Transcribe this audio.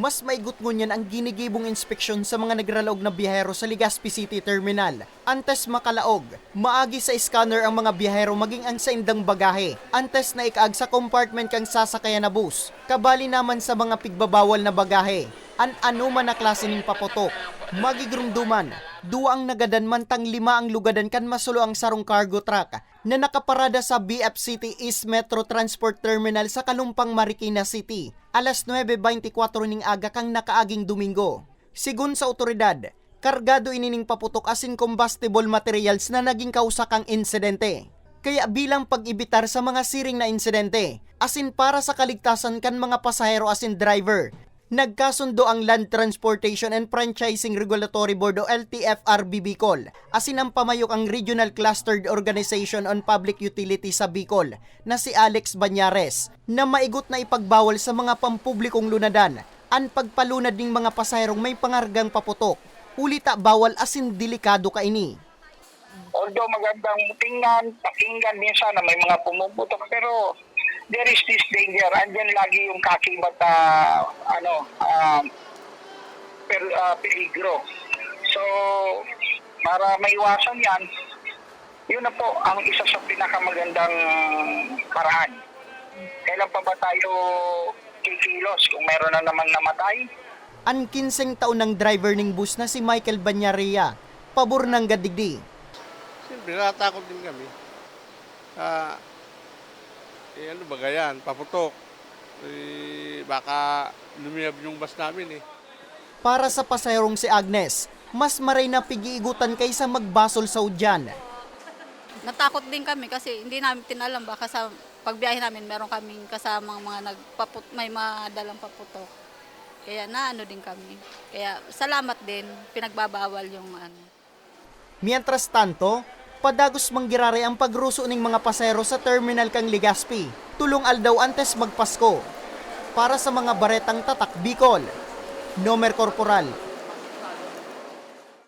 Mas maigut ngunyan ang ginigibong inspeksyon sa mga nagralaog na biyahero sa Legazpi City Terminal. Antes makalaog, maagi sa scanner ang mga biyahero maging ang sa indang bagahe. Antes na ikaag sa compartment kang sasakayan na bus. Kabali naman sa mga pigbabawal na bagahe. An ano man na klase ning paputok. Magigrumduman, duwa ang nagadan mantang lima ang lugadan kan masulo ang sarong cargo truck na nakaparada sa BF City East Metro Transport Terminal sa Kalumpang Marikina City. Alas 9.24 ning aga kang nakaaging Domingo. Sigun sa otoridad, kargado inining paputok asin combustible materials na naging kausakang insidente. Kaya bilang pag-ibitar sa mga siring na insidente, asin para sa kaligtasan kan mga pasahero asin driver, nagkasundo ang Land Transportation and Franchising Regulatory Board o LTFRB Bicol, asin ang pamayok ang Regional Clustered Organization on Public Utility sa Bicol na si Alex Banyares na maigot na ipagbawal sa mga pampublikong lunadan ang pagpalunad ng mga pasaherong may pangargang paputok. Ulita bawal asin delikado ka ini. although magandang tingnan, pakinggan minsan na may mga pumuputok, pero there is this danger. Andyan lagi yung kakibat na ano, um, per, ah, peligro. So, para maiwasan yan, yun na po ang isa sa pinakamagandang paraan. Kailan pa ba tayo kikilos kung meron na naman namatay? Ang 15 taon ng driver ng bus na si Michael Banyaria, pabor ng gadigdi. Siyempre, natatakot din kami. Ah, eh, ano ba yan? Paputok. Eh, baka lumiyab yung bus namin eh. Para sa pasaherong si Agnes, mas maray na pigiigutan kaysa magbasol sa udyan. Natakot din kami kasi hindi namin tinalam baka sa pagbiyahe namin meron kaming kasamang mga nagpaput may mga dalang paputok. Kaya naano din kami. Kaya salamat din pinagbabawal yung ano. Mientras tanto, padagos manggirare ang pagruso ng mga pasahero sa terminal kang Legazpi. Tulong aldaw antes magpasko. Para sa mga baretang tatak Bicol, Nomer Corporal